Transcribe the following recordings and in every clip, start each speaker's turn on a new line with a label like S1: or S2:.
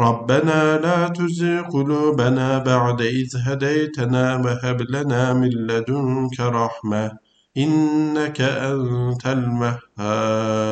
S1: ربنا لا تزغ قلوبنا بعد إذ هديتنا وهب لنا من لدنك رحمة إنك أنت الوهاب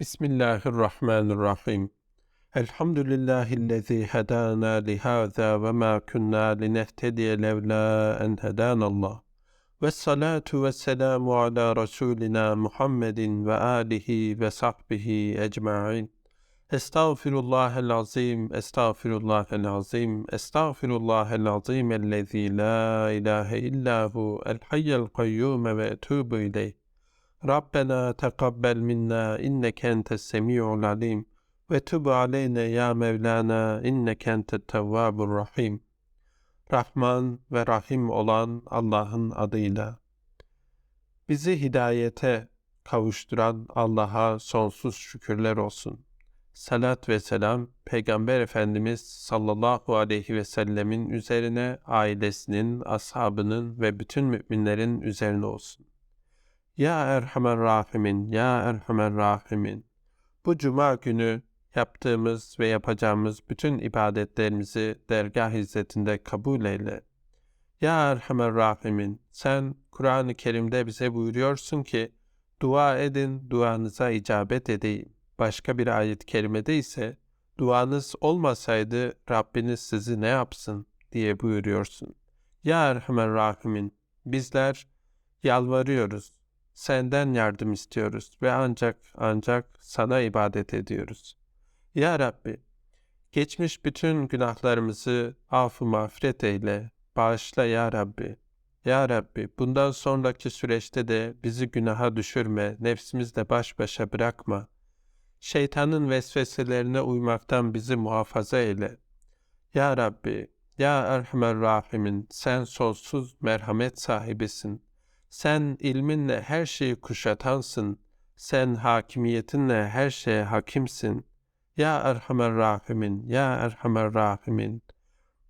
S2: Bismillahirrahmanirrahim. Elhamdülillahillezî hedâna lihâzâ ve mâ kunnâ linehtediye levlâ en hedânallah. Ve salatu ve selamu ala Resulina Muhammedin ve âlihi ve sahbihi ecma'in. Estağfirullahel azim, estağfirullahel azim, estağfirullahel azim ellezî la ilahe illahu el hayyel kayyum ve etûbü ileyh. Rabbena tekabbel minna inneke entes semi'ul alim ve tub aleyne ya Mevlana inneke entet tevvabur rahim. Rahman ve Rahim olan Allah'ın adıyla. Bizi hidayete kavuşturan Allah'a sonsuz şükürler olsun. Salat ve selam Peygamber Efendimiz sallallahu aleyhi ve sellemin üzerine, ailesinin, ashabının ve bütün müminlerin üzerine olsun. Ya Erhamer Rahimin, Ya Erhamer Rahimin. Bu cuma günü yaptığımız ve yapacağımız bütün ibadetlerimizi dergah izzetinde kabul eyle. Ya Erhamer Rahimin, sen Kur'an-ı Kerim'de bize buyuruyorsun ki, dua edin, duanıza icabet edeyim. Başka bir ayet-i kerimede ise, duanız olmasaydı Rabbiniz sizi ne yapsın diye buyuruyorsun. Ya Erhamer Rahimin, bizler yalvarıyoruz, senden yardım istiyoruz ve ancak ancak sana ibadet ediyoruz. Ya Rabbi, geçmiş bütün günahlarımızı affı mağfiret eyle, bağışla ya Rabbi. Ya Rabbi, bundan sonraki süreçte de bizi günaha düşürme, nefsimizle baş başa bırakma. Şeytanın vesveselerine uymaktan bizi muhafaza eyle. Ya Rabbi, Ya Erhamer Rahimin, sen sonsuz merhamet sahibisin. Sen ilminle her şeyi kuşatansın. Sen hakimiyetinle her şeye hakimsin. Ya Erhamer Rahimin, Ya Erhamer Rahimin.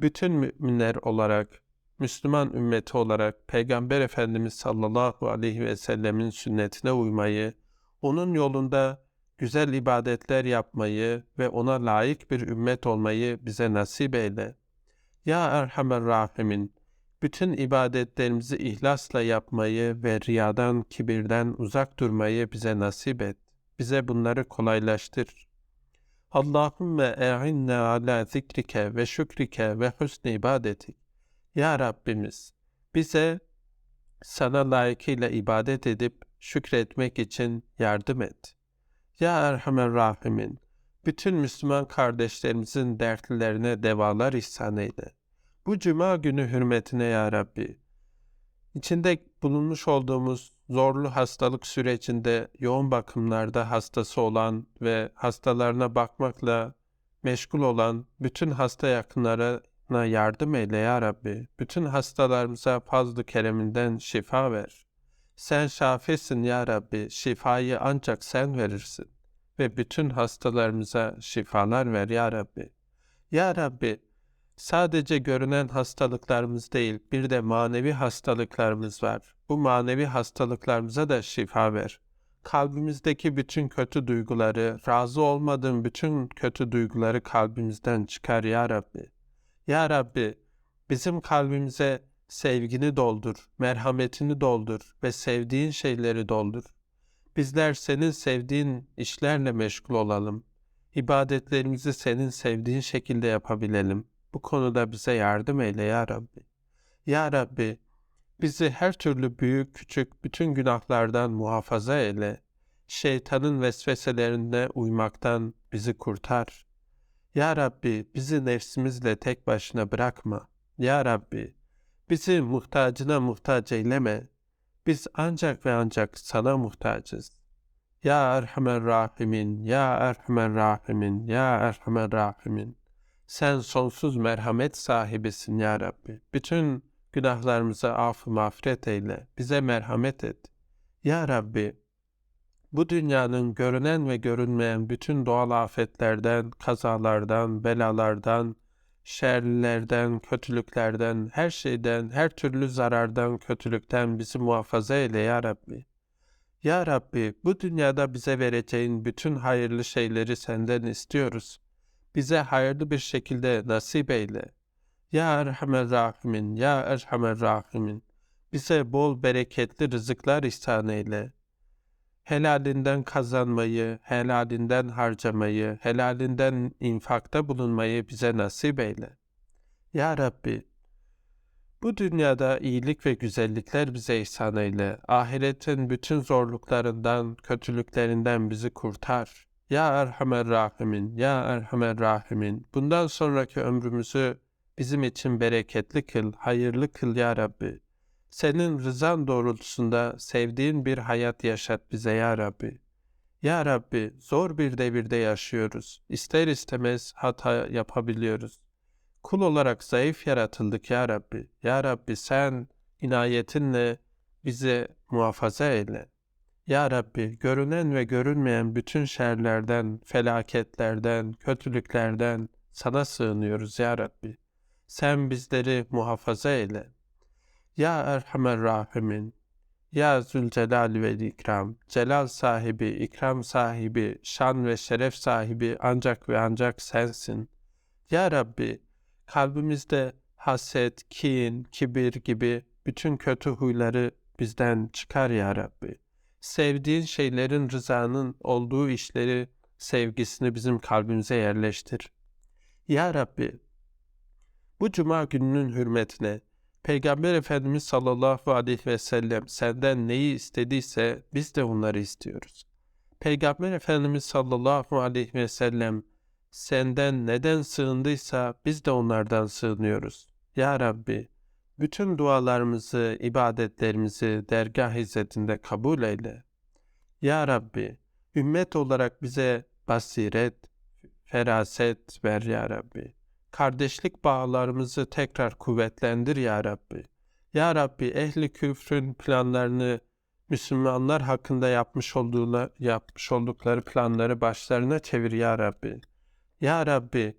S2: Bütün müminler olarak, Müslüman ümmeti olarak Peygamber Efendimiz sallallahu aleyhi ve sellemin sünnetine uymayı, onun yolunda güzel ibadetler yapmayı ve ona layık bir ümmet olmayı bize nasip eyle. Ya Erhamer Rahimin, bütün ibadetlerimizi ihlasla yapmayı ve riyadan, kibirden uzak durmayı bize nasip et. Bize bunları kolaylaştır. Allahümme e'inne ala zikrike ve şükrike ve husni ibadetik. Ya Rabbimiz, bize sana layıkıyla ibadet edip şükretmek için yardım et. Ya Erhamer Rahimin, bütün Müslüman kardeşlerimizin dertlilerine devalar ihsan eyle. Bu cuma günü hürmetine ya Rabbi, içinde bulunmuş olduğumuz zorlu hastalık sürecinde yoğun bakımlarda hastası olan ve hastalarına bakmakla meşgul olan bütün hasta yakınlarına yardım eyle ya Rabbi. Bütün hastalarımıza fazlı kereminden şifa ver. Sen şafisin ya Rabbi, şifayı ancak sen verirsin ve bütün hastalarımıza şifalar ver ya Rabbi. Ya Rabbi, sadece görünen hastalıklarımız değil, bir de manevi hastalıklarımız var. Bu manevi hastalıklarımıza da şifa ver. Kalbimizdeki bütün kötü duyguları, razı olmadığın bütün kötü duyguları kalbimizden çıkar ya Rabbi. Ya Rabbi, bizim kalbimize sevgini doldur, merhametini doldur ve sevdiğin şeyleri doldur. Bizler senin sevdiğin işlerle meşgul olalım. İbadetlerimizi senin sevdiğin şekilde yapabilelim. Bu konuda bize yardım eyle ya Rabbi. Ya Rabbi, Bizi her türlü büyük küçük bütün günahlardan muhafaza eyle. Şeytanın vesveselerine uymaktan bizi kurtar. Ya Rabbi bizi nefsimizle tek başına bırakma. Ya Rabbi bizi muhtacına muhtaç eyleme. Biz ancak ve ancak sana muhtacız. Ya Erhamer Rahimin, Ya Erhamer Rahimin, Ya Erhamer Rahimin. Sen sonsuz merhamet sahibisin ya Rabbi. Bütün günahlarımıza af mağfiret eyle. Bize merhamet et. Ya Rabbi, bu dünyanın görünen ve görünmeyen bütün doğal afetlerden, kazalardan, belalardan, şerlerden, kötülüklerden, her şeyden, her türlü zarardan, kötülükten bizi muhafaza eyle ya Rabbi. Ya Rabbi, bu dünyada bize vereceğin bütün hayırlı şeyleri senden istiyoruz. Bize hayırlı bir şekilde nasip eyle. Ya Erhamer Rahimin, Ya Erhamer Rahimin. Bize bol bereketli rızıklar ihsan eyle. Helalinden kazanmayı, helalinden harcamayı, helalinden infakta bulunmayı bize nasip eyle. Ya Rabbi, bu dünyada iyilik ve güzellikler bize ihsan eyle. Ahiretin bütün zorluklarından, kötülüklerinden bizi kurtar. Ya Erhamer Rahimin, Ya Erhamer Rahimin. Bundan sonraki ömrümüzü bizim için bereketli kıl, hayırlı kıl ya Rabbi. Senin rızan doğrultusunda sevdiğin bir hayat yaşat bize ya Rabbi. Ya Rabbi, zor bir devirde yaşıyoruz. İster istemez hata yapabiliyoruz. Kul olarak zayıf yaratıldık ya Rabbi. Ya Rabbi sen inayetinle bizi muhafaza eyle. Ya Rabbi görünen ve görünmeyen bütün şerlerden, felaketlerden, kötülüklerden sana sığınıyoruz ya Rabbi. Sen bizleri muhafaza eyle. Ya Erhamer Rahimin, Ya Zülcelal ve İkram, celal sahibi, ikram sahibi, şan ve şeref sahibi ancak ve ancak sensin. Ya Rabbi, kalbimizde haset, kin, kibir gibi bütün kötü huyları bizden çıkar ya Rabbi. Sevdiğin şeylerin rızanın olduğu işleri, sevgisini bizim kalbimize yerleştir. Ya Rabbi, bu cuma gününün hürmetine Peygamber Efendimiz sallallahu aleyhi ve sellem senden neyi istediyse biz de onları istiyoruz. Peygamber Efendimiz sallallahu aleyhi ve sellem senden neden sığındıysa biz de onlardan sığınıyoruz. Ya Rabbi, bütün dualarımızı, ibadetlerimizi dergah izzetinde kabul eyle. Ya Rabbi, ümmet olarak bize basiret, feraset ver ya Rabbi. Kardeşlik bağlarımızı tekrar kuvvetlendir ya Rabbi. Ya Rabbi ehli küfrün planlarını Müslümanlar hakkında yapmış olduğu yapmış oldukları planları başlarına çevir ya Rabbi. Ya Rabbi,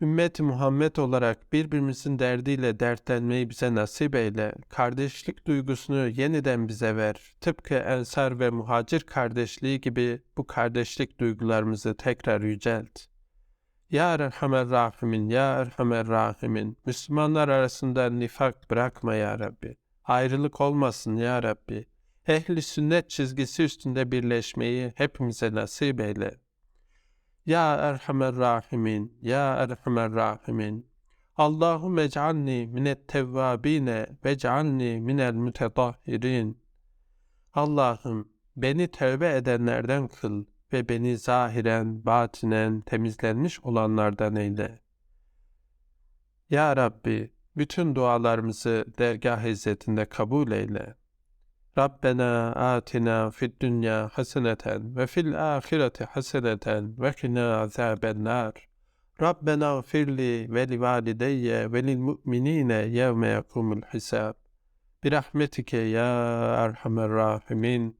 S2: ümmet Muhammed olarak birbirimizin derdiyle dertlenmeyi bize nasip eyle. Kardeşlik duygusunu yeniden bize ver. Tıpkı Ensar ve Muhacir kardeşliği gibi bu kardeşlik duygularımızı tekrar yücelt. Ya Erhamer Rahimin, Ya Erhamer Rahimin. Müslümanlar arasında nifak bırakma Ya Rabbi. Ayrılık olmasın Ya Rabbi. Ehli sünnet çizgisi üstünde birleşmeyi hepimize nasip eyle. Ya Erhamer Rahimin, Ya Erhamer Rahimin. Allahümme ec'alni minet tevvabine ve ec'alni minel mütedahhirin. Allah'ım beni tövbe edenlerden kıl ve beni zahiren, batinen temizlenmiş olanlardan eyle. Ya Rabbi, bütün dualarımızı dergah izzetinde kabul eyle. Rabbena atina fid dünya haseneten ve fil ahireti haseneten ve kina azaben. Rabbena gfirli ve li valideyye ve lil mu'minine yevme yakumul hisab. Birahmetike ya erhamer rahimin